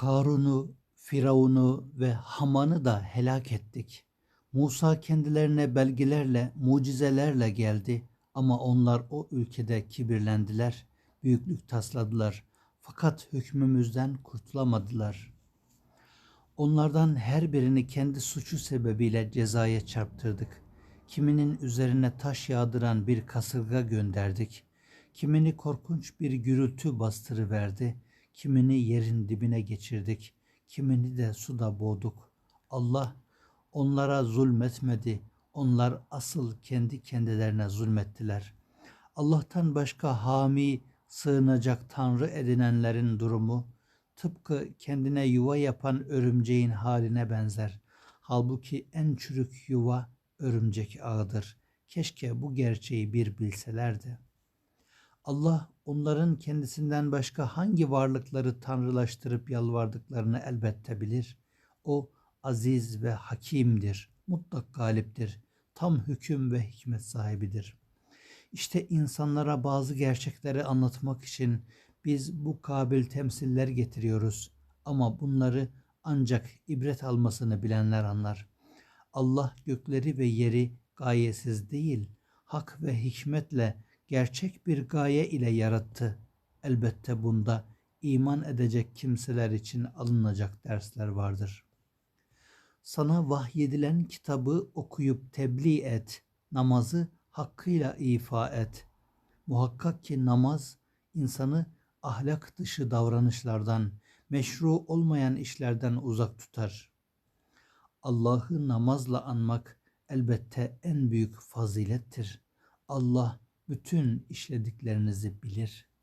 Karun'u, Firavun'u ve Haman'ı da helak ettik. Musa kendilerine belgelerle, mucizelerle geldi ama onlar o ülkede kibirlendiler, büyüklük tasladılar. Fakat hükmümüzden kurtulamadılar. Onlardan her birini kendi suçu sebebiyle cezaya çarptırdık. Kiminin üzerine taş yağdıran bir kasırga gönderdik. Kimini korkunç bir gürültü bastırıverdi. Kimini yerin dibine geçirdik. Kimini de suda boğduk. Allah onlara zulmetmedi. Onlar asıl kendi kendilerine zulmettiler. Allah'tan başka hami, sığınacak tanrı edinenlerin durumu tıpkı kendine yuva yapan örümceğin haline benzer. Halbuki en çürük yuva örümcek ağıdır. Keşke bu gerçeği bir bilselerdi. Allah onların kendisinden başka hangi varlıkları tanrılaştırıp yalvardıklarını elbette bilir. O aziz ve hakimdir, mutlak galiptir, tam hüküm ve hikmet sahibidir. İşte insanlara bazı gerçekleri anlatmak için biz bu kabil temsiller getiriyoruz ama bunları ancak ibret almasını bilenler anlar. Allah gökleri ve yeri gayesiz değil, hak ve hikmetle gerçek bir gaye ile yarattı. Elbette bunda iman edecek kimseler için alınacak dersler vardır. Sana vahyedilen kitabı okuyup tebliğ et, namazı hakkıyla ifa et. Muhakkak ki namaz insanı ahlak dışı davranışlardan, meşru olmayan işlerden uzak tutar. Allah'ı namazla anmak elbette en büyük fazilettir. Allah bütün işlediklerinizi bilir.''